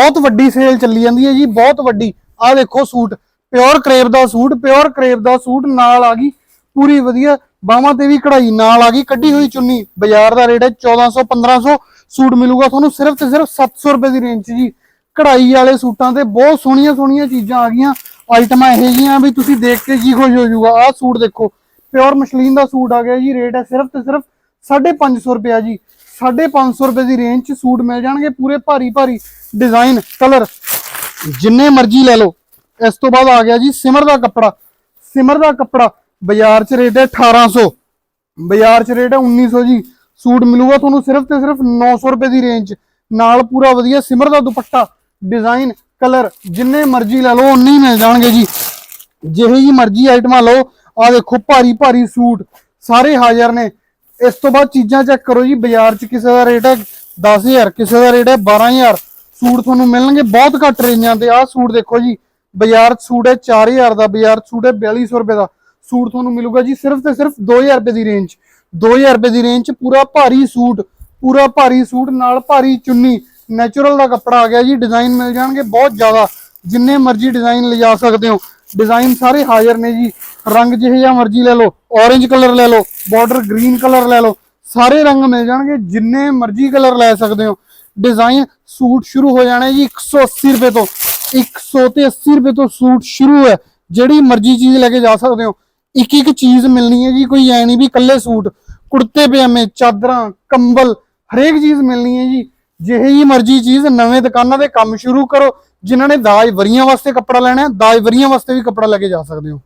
ਬਹੁਤ ਵੱਡੀ ਸੇਲ ਚੱਲੀ ਜਾਂਦੀ ਹੈ ਜੀ, ਬਹੁਤ ਵੱਡੀ। ਆਹ ਦੇਖੋ ਸੂਟ ਪਿਓਰ ਕਰੇਪ ਦਾ ਸੂਟ ਪਿਓਰ ਕਰੇਪ ਦਾ ਸੂਟ ਨਾਲ ਆ ਗਈ, ਪੂਰੀ ਵਧੀਆ। ਬਾਹਾਂ ਤੇ ਵੀ ਕਢਾਈ ਨਾਲ ਆ ਗਈ, ਕੱਢੀ ਹੋਈ ਚੁੰਨੀ। ਬਾਜ਼ਾਰ ਦਾ ਰੇਟ ਹੈ 1400 1500 ਸੂਟ ਮਿਲੂਗਾ ਤੁਹਾਨੂੰ ਸਿਰਫ ਤੇ ਸਿਰਫ 700 ਰੁਪਏ ਦੀ ਰੇਂਜ 'ਚ ਜੀ। ਕਢਾਈ ਵਾਲੇ ਸੂਟਾਂ ਤੇ ਬਹੁਤ ਸੋਹਣੀਆਂ ਸੋਹਣੀਆਂ ਚੀਜ਼ਾਂ ਆ ਗਈਆਂ। ਆਈਟਮਾਂ ਇਹ ਜਿਹੀਆਂ ਵੀ ਤੁਸੀਂ ਦੇਖ ਕੇ ਜੀ ਖੁਸ਼ ਹੋ ਜਾਊਗਾ। ਆਹ ਸੂਟ ਦੇਖੋ ਪਿਓਰ ਮਸ਼ਲੀਨ ਦਾ ਸੂਟ ਆ ਗਿਆ ਜੀ। ਰੇਟ ਹੈ ਸਿਰਫ ਤੇ ਸਿਰਫ 550 ਰੁਪਏ ਜੀ। 550 ਰੁਪਏ ਦੀ ਰੇਂਜ 'ਚ ਸੂਟ ਮਿਲ ਜਾਣਗੇ, ਪੂਰੇ ਭਾਰੀ ਭਾਰੀ ਡਿਜ਼ਾਈਨ ਕਲਰ ਜਿੰਨੇ ਮਰਜ਼ੀ ਲੈ ਲਓ। ਇਸ ਤੋਂ ਬਾਅਦ ਆ ਗਿਆ ਜੀ ਸਿਮਰ ਦਾ ਕੱਪੜਾ। ਸਿਮਰ ਦਾ ਕੱਪੜਾ ਬਾਜ਼ਾਰ 'ਚ ਰੇਟ ਹੈ 1800 ਬਾਜ਼ਾਰ 'ਚ ਰੇਟ ਹੈ 1900 ਜੀ। ਸੂਟ ਮਿਲੂਗਾ ਤੁਹਾਨੂੰ ਸਿਰਫ ਤੇ ਸਿਰਫ 900 ਰੁਪਏ ਦੀ ਰੇਂਜ 'ਚ ਨਾਲ ਪੂਰਾ ਵਧੀਆ ਸਿਮਰ ਦਾ ਦੁਪੱਟਾ ਡਿਜ਼ਾਈਨ ਕਲਰ ਜਿੰਨੇ ਮਰਜ਼ੀ ਲੈ ਲਓ ਉਨੇ ਹੀ ਮਿਲ ਜਾਣਗੇ ਜੀ। ਜਿਹੇ ਜੀ ਮਰਜ਼ੀ ਆਈਟਮਾਂ ਲਓ। ਆ ਦੇਖੋ, ਭਾਰੀ ਭਾਰੀ ਸੂਟ। ਸਾਰੇ ਹਾਜ਼ਰ ਨੇ। ਇਸ ਤੋਂ ਬਾਅਦ ਚੀਜ਼ਾਂ ਚੈੱਕ ਕਰੋ ਜੀ, ਬਾਜ਼ਾਰ 'ਚ ਕਿਸੇ ਦਾ ਰੇਟ ਹੈ 10000 ਕਿਸੇ ਦਾ ਰੇਟ ਹੈ 12000 ਸੂਟ ਤੁਹਾਨੂੰ ਮਿਲਣਗੇ, ਬਹੁਤ ਘੱਟ ਰੇਂਜਾਂ ਤੇ। ਆਹ ਸੂਟ ਦੇਖੋ ਜੀ, ਬਾਜ਼ਾਰ 'ਚ ਸੂਟ ਹੈ 4000 ਦਾ, ਬਾਜ਼ਾਰ ਸੂਟ ਹੈ 4200 ਰੁਪਏ ਦਾ। ਸੂਟ ਤੁਹਾਨੂੰ ਮਿਲੂਗਾ ਜੀ ਸਿਰਫ ਤੇ ਸਿਰਫ 2000 ਰੁਪਏ ਦੀ ਰੇਂਜ। 2000 ਰੁਪਏ ਦੀ ਰੇਂਜ 'ਚ ਪੂਰਾ ਭਾਰੀ ਸੂਟ, ਪੂਰਾ ਭਾਰੀ ਸੂਟ, ਨਾਲ ਭਾਰੀ ਚੁੰਨੀ। ਨੈਚੁਰਲ ਦਾ ਕੱਪੜਾ ਆ ਗਿਆ ਜੀ ਡਿਜ਼ਾਈਨ ਮਿਲ ਜਾਣਗੇ ਬਹੁਤ ਜ਼ਿਆਦਾ। ਜਿੰਨੇ ਮਰਜ਼ੀ ਡਿਜ਼ਾਈਨ ਲਿਜਾ ਸਕਦੇ ਹੋ। ਡਿਜ਼ਾਈਨ ਸਾਰੇ ਹਾਜ਼ਰ ਨੇ ਜੀ। ਰੰਗ ਜਿਹੇ ਜਿਹਾ ਮਰਜ਼ੀ ਲੈ ਲਓ, orange ਕਲਰ ਲੈ ਲਓ ਬਾਰਡਰ ਗ੍ਰੀਨ ਕਲਰ ਲੈ ਲਓ, ਸਾਰੇ ਰੰਗ ਮਿਲ ਜਾਣਗੇ, ਜਿੰਨੇ ਮਰਜ਼ੀ ਕਲਰ ਲੈ ਸਕਦੇ ਹੋ। ਡਿਜ਼ਾਈਨ ਸੂਟ ਸ਼ੁਰੂ ਹੋ ਜਾਣਾ ਜੀ 180 ਰੁਪਏ ਤੋਂ। 100 ਤੇ 80 ਰੁਪਏ ਤੋਂ ਸੂਟ ਸ਼ੁਰੂ ਹੈ। ਜਿਹੜੀ ਮਰਜ਼ੀ ਚੀਜ਼ ਲੈ ਕੇ ਜਾ ਸਕਦੇ ਹੋ। ਇੱਕ ਇੱਕ ਚੀਜ਼ ਮਿਲਣੀ ਹੈ ਜੀ, ਕੋਈ ਐ ਨਹੀਂ ਵੀ ਇਕੱਲੇ ਸੂਟ, ਕੁੜਤੇ ਪਜਾਮੇ, ਚਾਦਰਾਂ, ਕੰਬਲ, ਹਰੇਕ ਚੀਜ਼ ਮਿਲਣੀ ਹੈ ਜੀ। ਜਿਹੀ ਮਰਜ਼ੀ ਚੀਜ਼ ਨਵੇਂ ਦੁਕਾਨਾਂ ਦੇ ਕੰਮ ਸ਼ੁਰੂ ਕਰੋ, ਜਿਨ੍ਹਾਂ ਨੇ ਦਾਜ ਵਰੀਆਂ ਵਾਸਤੇ ਕੱਪੜਾ ਲੈਣਾ ਹੈ, ਦਾਜ ਵਰੀਆਂ ਵਾਸਤੇ ਵੀ ਕੱਪੜਾ ਲੈ ਕੇ ਜਾ ਸਕਦੇ ਹੋ।